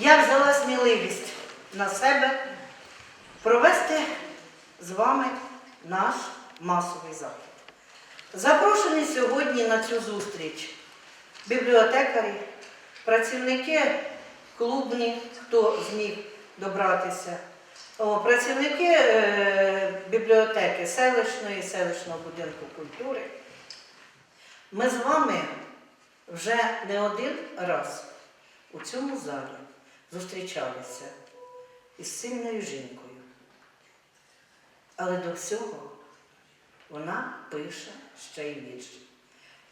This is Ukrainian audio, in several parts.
я взяла сміливість на себе провести з вами наш масовий захід. Запрошені сьогодні на цю зустріч бібліотекарі, працівники клубні, хто зміг добратися, працівники е, бібліотеки селищної, селищного будинку культури. Ми з вами вже не один раз у цьому залі зустрічалися із сильною жінкою. Але до всього вона пише ще й вірші.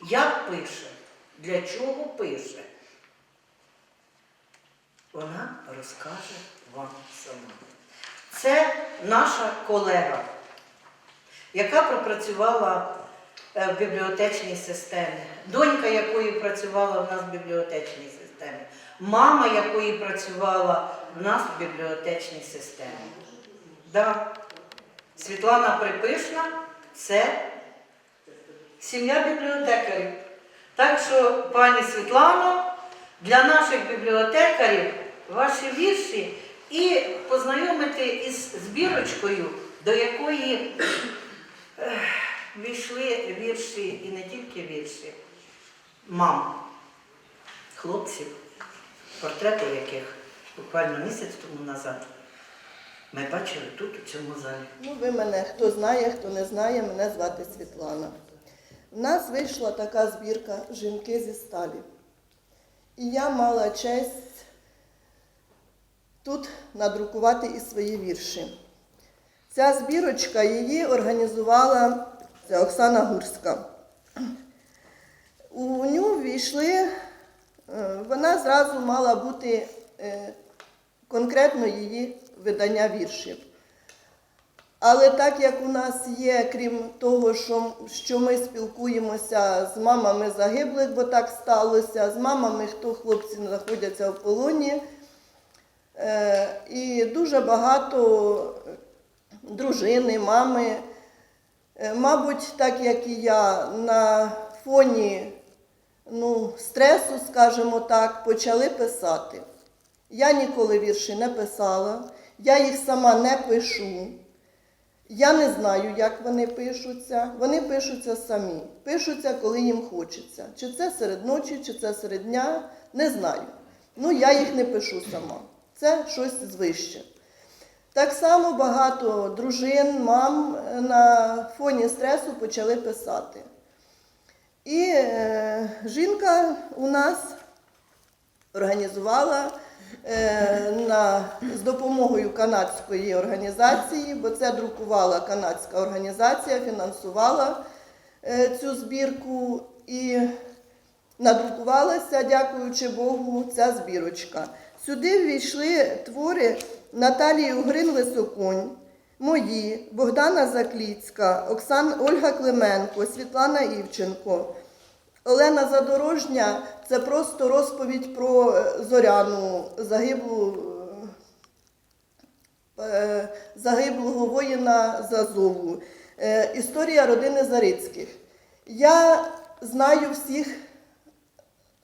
Як пише? Для чого пише? Вона розкаже вам сама. Це наша колега, яка пропрацювала е, в бібліотечній системі, донька якої працювала в нас в бібліотечній системі, мама якої працювала в нас в бібліотечній системі. Да. Світлана Припишна це сім'я бібліотекарів. Так що, пані Світлано, для наших бібліотекарів ваші вірші і познайомити із збірочкою, до якої війшли вірші і не тільки вірші, мам, хлопців, портрети яких буквально місяць тому назад ми бачили тут, у цьому залі. Ну, ви мене, хто знає, хто не знає, мене звати Світлана. У нас вийшла така збірка Жінки зі сталі. І я мала честь тут надрукувати і свої вірші. Ця збірочка її організувала Оксана Гурська. У нього війшли, вона зразу мала бути е, конкретно її видання віршів. Але так як у нас є, крім того, що, що ми спілкуємося з мамами загиблих, бо так сталося, з мамами, хто хлопці знаходяться в полоні, е, і дуже багато дружини, мами, е, мабуть, так як і я, на фоні ну, стресу, скажімо так, почали писати. Я ніколи вірші не писала, я їх сама не пишу. Я не знаю, як вони пишуться. Вони пишуться самі. Пишуться, коли їм хочеться. Чи це серед ночі, чи це серед дня, не знаю. Ну, я їх не пишу сама. Це щось звище. Так само багато дружин, мам на фоні стресу почали писати. І е, жінка у нас організувала е, на, з допомогою канадської організації, бо це друкувала канадська організація, фінансувала е, цю збірку і надрукувалася, дякуючи Богу, ця збірочка. Сюди ввійшли твори Наталії Угрин Лисоконь, мої, Богдана Закліцька, Оксан Ольга Клименко, Світлана Івченко. Олена Задорожня це просто розповідь про е, зоряну загиблу, е, загиблого воїна з Азову. Е, Історія родини Зарицьких. Я знаю всіх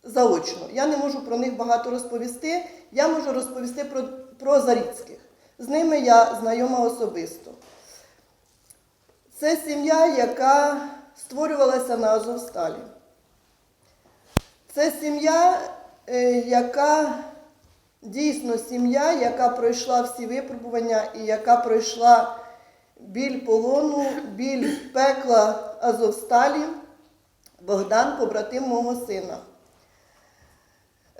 заочно. Я не можу про них багато розповісти. Я можу розповісти про, про Зарицьких. З ними я знайома особисто. Це сім'я, яка створювалася на Азовсталі. Це сім'я, е, яка дійсно сім'я, яка пройшла всі випробування і яка пройшла біль полону, біль пекла Азовсталі. Богдан, побратим мого сина.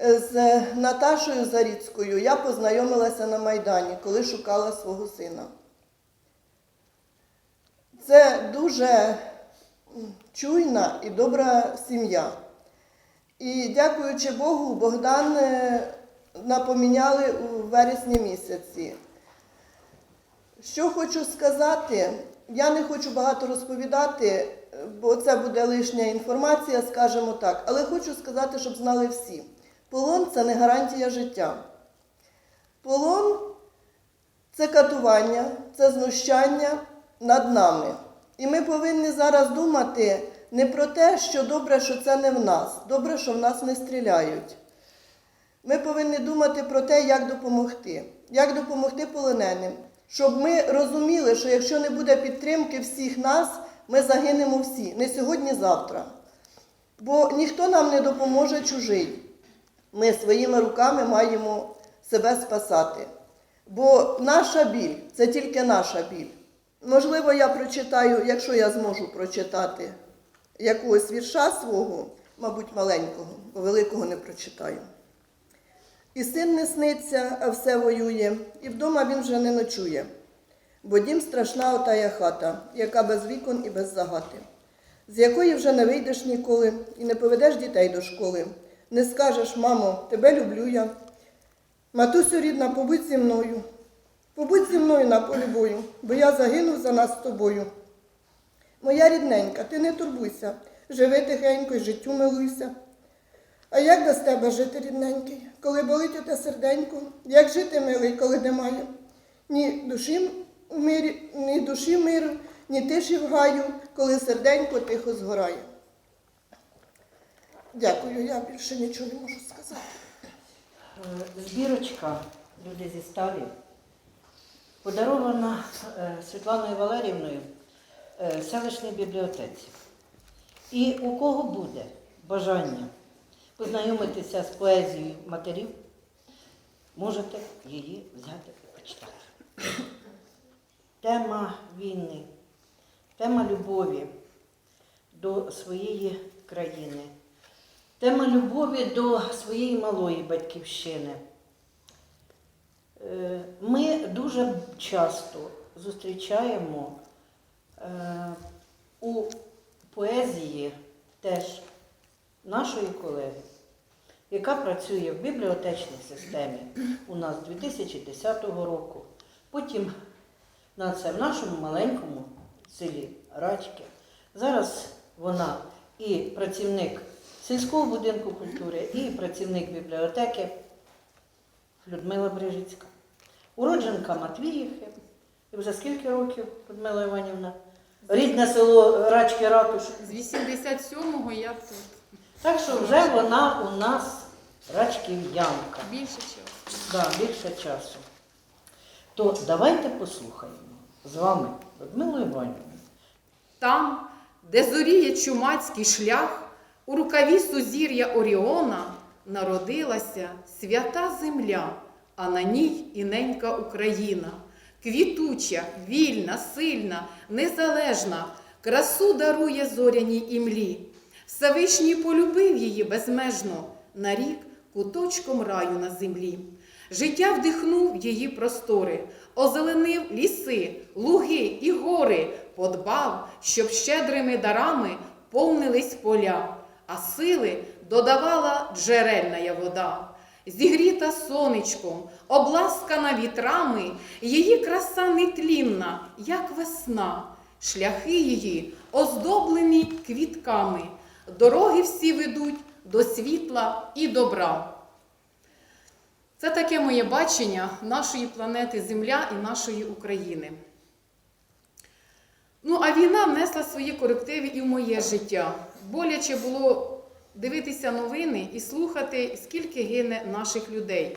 Е, З Наташою Заріцькою я познайомилася на Майдані, коли шукала свого сина. Це дуже чуйна і добра сім'я. І дякуючи Богу, Богдан е, напоміняли у вересні місяці. Що хочу сказати, я не хочу багато розповідати, е, бо це буде лишня інформація, скажімо так, але хочу сказати, щоб знали всі. Полон це не гарантія життя. Полон це катування, це знущання над нами. І ми повинні зараз думати не про те, що добре, що це не в нас, добре, що в нас не стріляють. Ми повинні думати про те, як допомогти, як допомогти полоненим, щоб ми розуміли, що якщо не буде підтримки всіх нас, ми загинемо всі, не сьогодні, завтра. Бо ніхто нам не допоможе чужий. Ми своїми руками маємо себе спасати. Бо наша біль це тільки наша біль. Можливо, я прочитаю, якщо я зможу прочитати якогось вірша свого, мабуть, маленького, бо великого не прочитаю. І син не сниться, а все воює, і вдома він вже не ночує. Бо дім страшна отая хата, яка без вікон і без загати, з якої вже не вийдеш ніколи і не поведеш дітей до школи. Не скажеш, мамо, тебе люблю я. Матусю рідна, побудь зі мною, побудь зі мною на полі бою, бо я загинув за нас з тобою. Моя рідненька, ти не турбуйся, живи тихенько й життю милуйся. А як без тебе жити, рідненький, коли болить оте серденько? Як жити, милий, коли немає? Ні душі в ні душі миру, ні тиші в гаю, коли серденько тихо згорає. Дякую, я більше нічого не можу сказати. Е, Збірочка Люди зі сталі подарована е, Світланою Валерівною е, селищній бібліотеці. І у кого буде бажання познайомитися з поезією матерів, можете її взяти і почитати. Тема війни, тема любові до своєї країни, тема любові до своєї малої батьківщини. Е, Ми дуже часто зустрічаємо е, у поезії теж нашої колеги, яка працює в бібліотечній системі у нас 2010 року. Потім на це в нашому маленькому селі Рачки. Зараз вона і працівник сільського будинку культури, і працівник бібліотеки Людмила Брижицька. Уродженка Матвіївки. І вже скільки років, Людмила Іванівна? Рідне село Рачки Ратуш. З 87-го я тут. Так що вже вона у нас рачків'янка. Більше часу. Да, більше часу. То давайте послухаємо з вами Людмилу Іванівну. Там, де зоріє чумацький шлях, у рукаві сузір'я Оріона народилася свята земля, а на ній і ненька Україна. Квітуча, вільна, сильна, незалежна, красу дарує зоряній імлі. Всевишній полюбив її безмежно, на рік куточком раю на землі. Життя вдихнув її простори, озеленив ліси, луги і гори, подбав, щоб щедрими дарами повнились поля, а сили додавала джерельна вода. Зігріта сонечком, обласкана вітрами, її краса нетлінна, як весна, шляхи її оздоблені квітками, дороги всі ведуть до світла і добра. Це таке моє бачення нашої планети Земля і нашої України. Ну, а війна внесла свої корективи і в моє життя. Боляче було дивитися новини і слухати, скільки гине наших людей.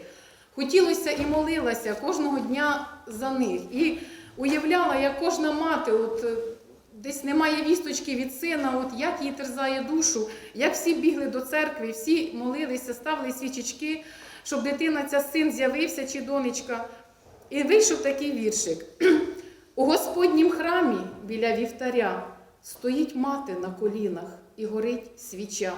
Хотілося і молилася кожного дня за них. І уявляла, як кожна мати, от е, десь немає вісточки від сина, от як їй терзає душу, як всі бігли до церкви, всі молилися, ставили свічечки, щоб дитина ця син з'явився чи донечка. І вийшов такий віршик. У Господнім храмі біля вівтаря стоїть мати на колінах і горить свіча.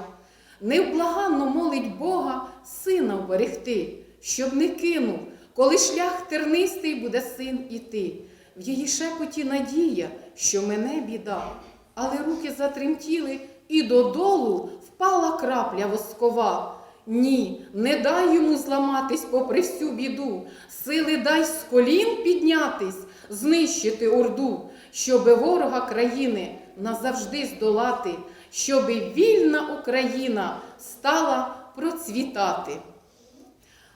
Невблаганно молить Бога сина вберегти, щоб не кинув, коли шлях тернистий буде син іти. В її шепоті надія, що мене біда, але руки затремтіли, і додолу впала крапля воскова. Ні, не дай йому зламатись попри всю біду, сили дай з колін піднятись, знищити орду, щоби ворога країни назавжди здолати, щоби вільна Україна стала процвітати.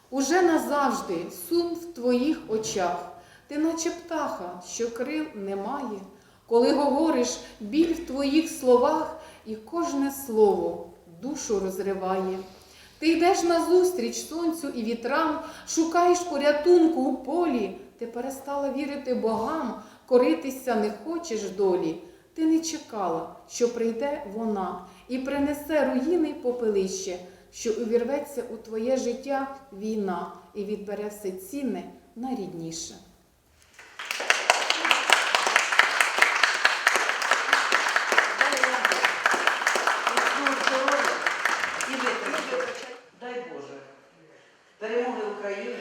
Уже назавжди сум в твоїх очах, ти наче птаха, що крил немає, коли говориш біль в твоїх словах, і кожне слово душу розриває. Ти йдеш назустріч сонцю і вітрам, шукаєш порятунку у полі. Ти перестала вірити богам, коритися не хочеш долі. Ти не чекала, що прийде вона і принесе руїни попелище, що увірветься у твоє життя війна і відбере все цінне найрідніше. Дай Боже. Перемоги Україні.